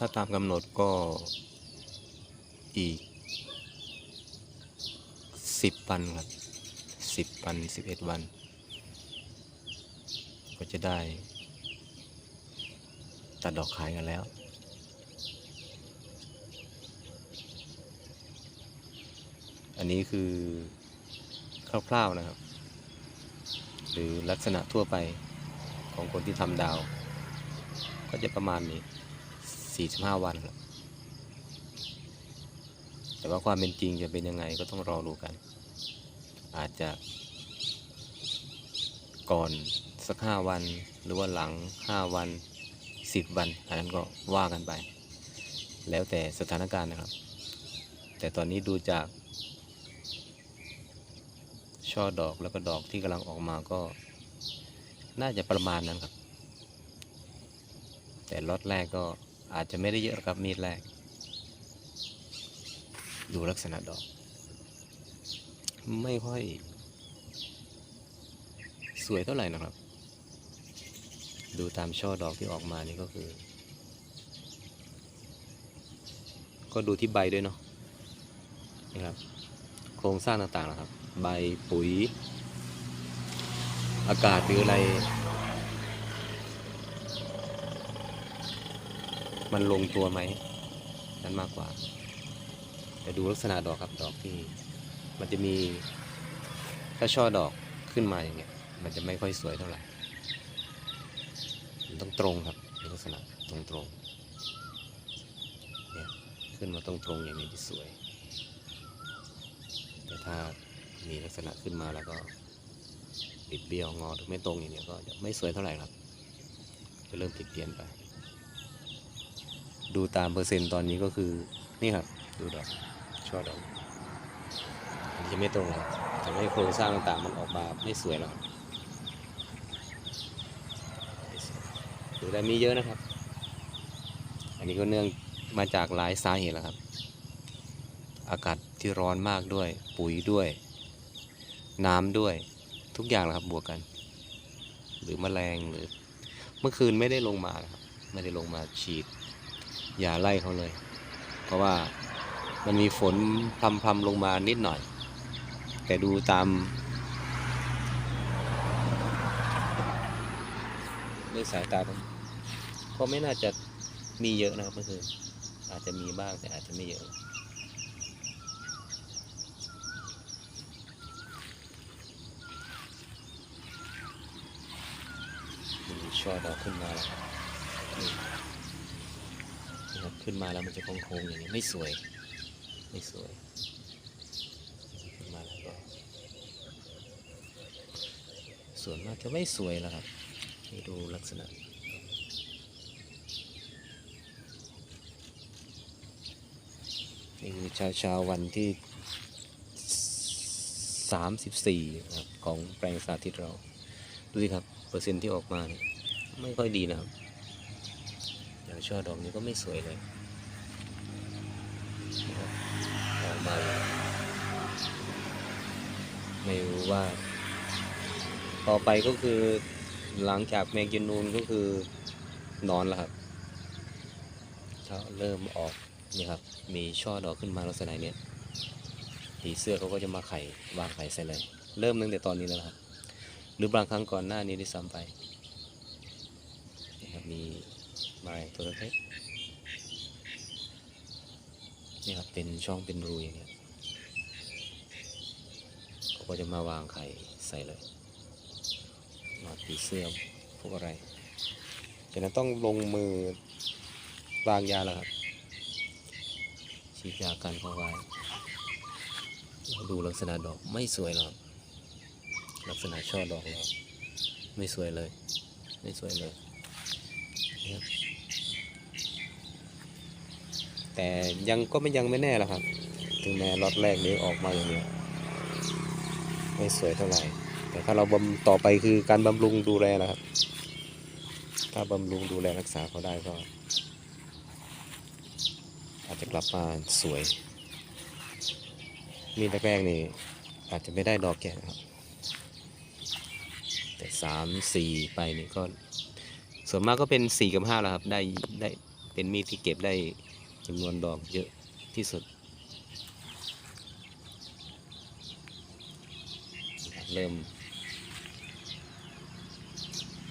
ถ้าตามกำหนดก็อีกสิบวันครับสิบวันสิบเอ็ดวัน ก็จะได้ ตัดดอกขายกันแล้วอันนี้คือคร่าวๆนะครับ หรือลักษณะทั่วไปของคนที่ทำดาว ก็จะประมาณนี้ 45วันครับแต่ว่าความเป็นจริงจะเป็นยังไงก็ต้องรอดูกัน อาจจะก่อนสัก5วัน หรือว่าหลัง5วัน10วันอันนั้นก็ว่ากันไป แล้วแต่สถานการณ์นะครับ แต่ตอนนี้ดูจาก ช่อดอกแล้วก็ดอกที่กำลังออกมาก็น่าจะประมาณนั้นครับ แต่ล็อตแรกก็ อาจจะไม่ได้เยอะครับมีดแรก ดูลักษณะดอก ไม่ค่อย สวยเท่าไหร่นะครับ ดูตามช่อดอกที่ออกมานี่ก็คือ ก็ดูที่ใบด้วยเนาะนะครับ โครงสร้างต่างๆนะครับ ใบปุ๋ย อากาศหรืออะไร มันลงตัวไหมนั่นมากกว่า แต่ดูลักษณะดอกครับดอกที่ มันจะมี ถ้าช่อดอกขึ้นมาอย่างเงี้ย มันจะไม่ค่อยสวยเท่าไหร่มันต้องตรงครับลักษณะตรงตรงๆเนี่ยขึ้นมาตรงตรงอย่างนี้จะสวย แต่ถ้ามีลักษณะขึ้นมาแล้วก็บิดเบี้ยวงอหรือไม่ตรงอย่างเนี้ยก็จะไม่สวยเท่าไหร่ครับจะเริ่มผิดเพี้ยนไป ดูตามเปอร์เซ็นต์ตอนนี้ก็คือนี่ครับ ดูดอกช่อดอกอันนี้จะไม่ตรงเลยทำให้โครงสร้างต่างๆมันออกมาไม่สวยหรอกดูได้มีเยอะนะครับ อันนี้ก็เนื่องมาจากหลายสาเหตุแล้วครับ อากาศที่ร้อนมากด้วย ปุ๋ยด้วย น้ำด้วย ทุกอย่างนะครับบวกกัน หรือแมลงหรือ เมื่อคืนไม่ได้ลงมาครับ ไม่ได้ลงมาฉีด อย่าไล่เขาเลย เพราะว่ามันมีฝนพรำๆลงมานิดหน่อย แต่ดูตามด้วยสายตาผมก็ไม่น่าจะมีเยอะนะครับเมื่อคืนอาจจะมีบ้างแต่อาจจะไม่เยอะช่อดอกขึ้นมาแล้ว ขึ้นมาแล้วมันจะโค้งๆอย่างนี้ไม่สวย ไม่สวยขึ้นมาแล้วก็ส่วนมากจะไม่สวยแล้วครับให้ดูลักษณะนี่คือเช้าเช้าวันที่ 34ครับของแปลงสาธิตเรา ดูสิครับ เปอร์เซ็นต์ที่ออกมาเนี่ยไม่ค่อยดีนะครับ อย่างช่อดอกนี้ก็ไม่สวยเลยนะครับออก มาไม่รู้ว่า ต่อไปก็คือหลังจากแมงกินนูนก็คือนอนแล้วครับถ้าเริ่มออกนี่ครับ มีช่อดอกขึ้นมาลักษณะเนี้ยผีเสื้อเขาก็จะมาไข่วางไข่ใส่เลย เริ่มตั้งแต่ตอนนี้แล้วครับ หรือบางครั้งก่อนหน้านี้ด้วยซ้ำไปนะครับมีมาตัวเล็ก นี่ครับเป็นช่องเป็นรูอย่างเงี้ยเขาก็จะมาวางไข่ใส่เลยหนอดผีเสื้อพวกอะไรฉะนั้นต้องลงมือวางยาแล้วครับฉีดยากันเข้าไว้ดูลักษณะดอกไม่สวยหรอกลักษณะช่อดอกแล้วไม่สวยเลย ไม่สวยเลยนะครับ แต่ยังก็ไม่ยังไม่แน่หรอกครับ ถึงแม้ล็อตแรกนี้ออกมาอย่างนี้ไม่สวยเท่าไหร่ แต่ถ้าเราบำต่อไปคือการบำรุงดูแลนะครับ ถ้าบำรุงดูแลรักษาเขาได้ก็ อาจจะกลับมาสวย มีแรกๆนี่อาจจะไม่ได้ดอกแก่นะครับ แต่สามสี่ไปนี่ก็ส่วนมากก็เป็นสี่กับห้าแล้วครับ ได้ได้เป็นมีดที่เก็บได้ จำนวนดอกเยอะที่สุด เริ่ม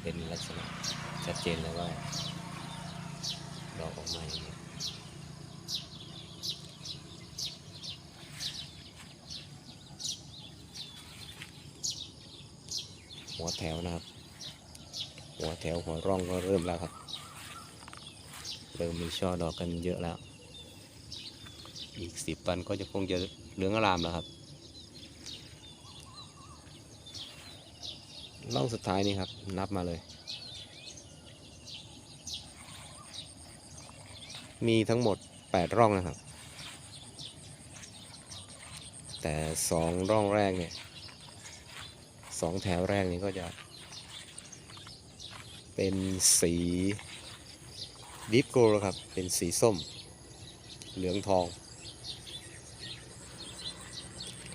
เป็นลักษณะชัดเจนเลยว่า ดอกออกมาอย่างนี้หัวแถวนะครับ หัวแถวหัวร่องก็เริ่มแล้วครับ เริ่มมีช่อดอกกันเยอะแล้ว อีกสิบวันก็จะคงจะเหลืองอารามแล้วครับร่องสุดท้ายนี่ครับ นับมาเลย มีทั้งหมด 8 ร่องนะครับ แต่สองร่องแรกเนี่ยสองแถวแรกนี่ก็จะ เป็นสี ดิฟโกลครับ เป็นสีส้ม เหลืองทอง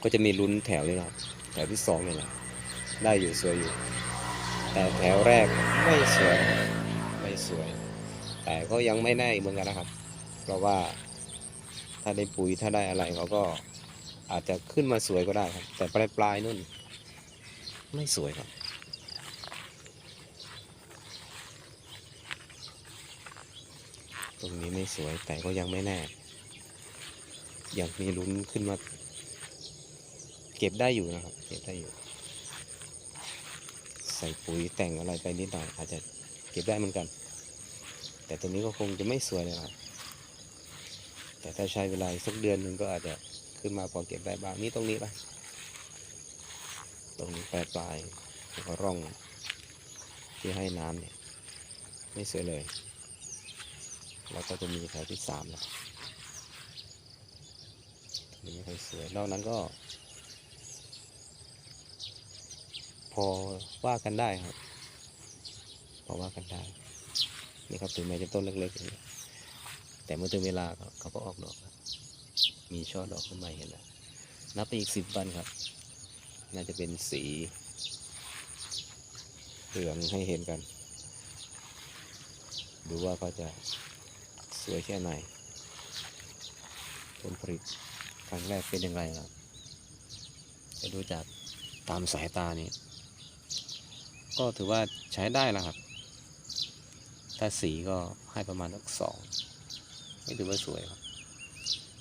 ก็จะมีลุ้นแถวนี้ครับ แถวที่สองเนี่ยแหละได้อยู่สวยอยู่ แต่แถวแรกไม่สวย ไม่สวย แต่ก็ยังไม่แน่เหมือนกันนะครับ เพราะว่าถ้าได้ปุ๋ยถ้าได้อะไรเขาก็อาจจะขึ้นมาสวยก็ได้ครับ แต่ปลายปลายๆนู่น ไม่สวยครับ ตรงนี้ไม่สวยแต่ก็ยังไม่แน่ ยังมีลุ้นขึ้นมา เก็บได้อยู่นะครับ เก็บได้อยู่ ใส่ปุ๋ยแต่งอะไรไปนิดหน่อยอาจจะเก็บได้เหมือนกัน แต่ตัวนี้ก็คงจะไม่สวยนะครับ แต่ถ้าใช้เวลาสักเดือนหนึ่งก็อาจจะขึ้นมาพอเก็บได้บ้างนี่ตรงนี้ไปตรงนี้ปลายปลายๆแล้วก็ร่องที่ให้น้ำเนี่ย ไม่สวยเลย แล้วก็จะมีแถวที่สามแล้วอันนี้ไม่ค่อยสวย นอกนั้นก็ พอว่ากันได้ครับ พอว่ากันได้ นี่ครับถึงแม้จะต้นเล็กๆ แต่เมื่อถึงเวลาเขาก็ออกดอกมีช่อดอกขึ้นมาเห็นแล้วนับไปอีกสิบวันครับ น่าจะเป็นสีเหลืองให้เห็นกัน ดูว่าเขาจะ สวยแค่ไหน ผลผลิตครั้งแรกเป็นอย่างไรครับจะดูจากตามสายตานี่ก็ถือว่าใช้ได้แล้วครับ ถ้าสีก็ให้ประมาณสักสองไม่ถือว่าสวยครับ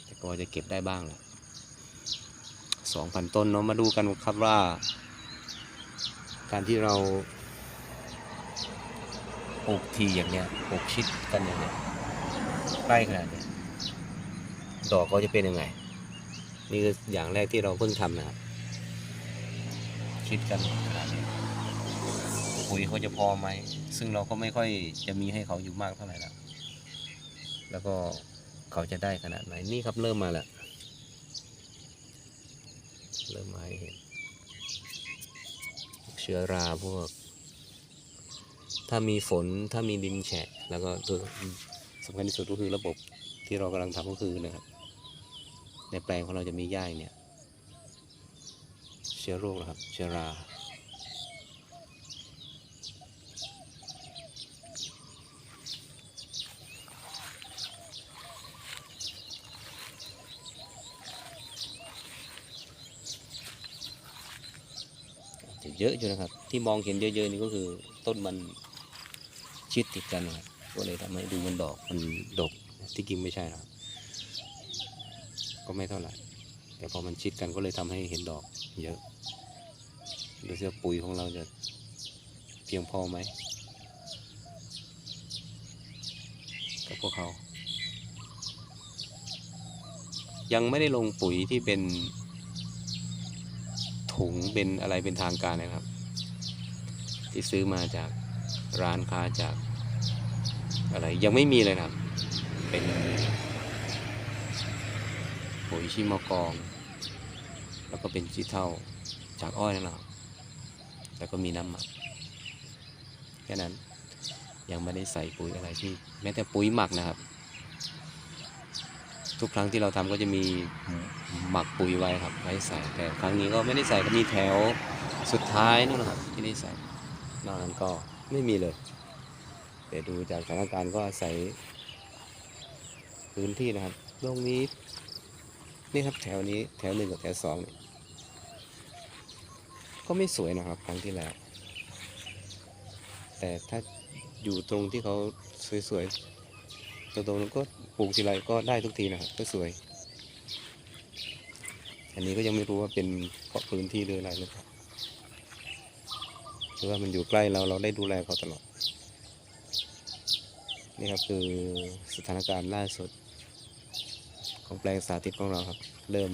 แต่ก็จะเก็บได้บ้างแหละสองพันต้นเนาะมาดูกันครับว่า การที่เราปลูกทีอย่างเนี้ยปลูกชิดกันอย่างเนี้ย ล้ขนาดนี้ดอกก็จะเป็นยังไง นี่คืออย่างแรกที่เราเพิ่งทำนะครับชิดกันขนาดนี้ปุ๋ยเขาจะพอไหม ซึ่งเราก็ไม่ค่อยจะมีให้เขาอยู่มากเท่าไหร่แล้ว แล้วก็เขาจะได้ขนาดไหน นี่ครับเริ่มมาแล้ว เริ่มมาให้เห็น เชื้อราพวก ถ้ามีฝน ถ้ามีดินแฉะ แล้วก็ตัวำคัญที่สุดก็คือระบบที่เรากำลังทำก็คือนะครับในแปลงของเราจะมีหญ้าเนี่ยเชื้อโรคนะครับเชื้อราจะเยอะอยู่นะครับ ที่มองเห็นเยอะๆนี่ก็คือต้นมันชิดติดกันนะครับ ก็เลยทำให้ดูมันดอกมันดกที่จริงไม่ใช่ครับก็ไม่เท่าไหร่ แต่พอมันชิดกันก็เลยทำให้เห็นดอก เยอะดูเสื้อปุ๋ยของเราจะเพียงพอไหมกับพวกเขา ยังไม่ได้ลงปุ๋ยที่เป็นถุงเป็นอะไรเป็นทางการนะครับ ที่ซื้อมาจากร้านค้าจาก อะไรยังไม่มีเลยนะครับ เป็นปุ๋ยชิมอกอง แล้วก็เป็นจีเท่าจากอ้อยนั่นแหละแล้วก็มีน้ำหมักแค่นั้นยังไม่ได้ใส่ปุ๋ยอะไรที่แม้แต่ปุ๋ยหมักนะครับ ทุกครั้งที่เราทำก็จะมีหมักปุ๋ยไว้ครับไว้ใส่แต่ครั้งนี้ก็ไม่ได้ใส่ก็มีแถวสุดท้ายนู่นนะครับที่ได้ใส่นอกนั้นก็ไม่มีเลย แต่ดูจากสถานการณ์ก็อาศัยพื้นที่นะครับตรงนี้ นี่ครับแถวนี้แถวหนึ่งกับแถวสองนี่ก็ไม่สวยนะครับครั้งที่แล้ว แต่ถ้าอยู่ตรงที่เขาสวยๆตรงๆนั้นก็ปลูกทีไรก็ได้ทุกทีนะครับก็สวย อันนี้ก็ยังไม่รู้ว่าเป็นเพราะพื้นที่หรืออะไรหรือเปล่าหรือว่ามันอยู่ใกล้เราเราได้ดูแลเขาตลอด นี่ครับคือสถานการณ์ล่าสุด ของแปลงสาธิตของเราครับ เริ่ม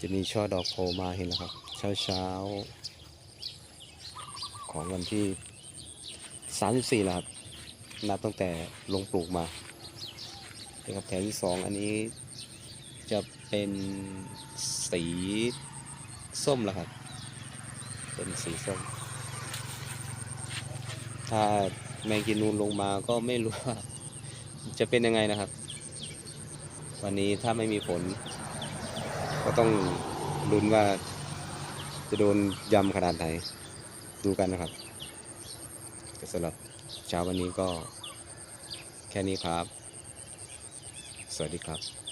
จะมีช่อดอกโผล่มาเห็นแล้วครับ เช้าเช้าๆของวันที่ 34แล้วครับนับตั้งแต่ลงปลูกมานี่ครับแถวที่สองอันนี้จะเป็นสีส้มแล้วครับ เป็นสีส้ม ถ้า แมงกินนูนลงมาก็ไม่รู้ว่าจะเป็นยังไงนะครับ วันนี้ถ้าไม่มีฝน ก็ต้องลุ้นว่าจะโดนยำขนาดไหนดูกันนะครับสำหรับเช้าวันนี้ก็แค่นี้ครับ สวัสดีครับ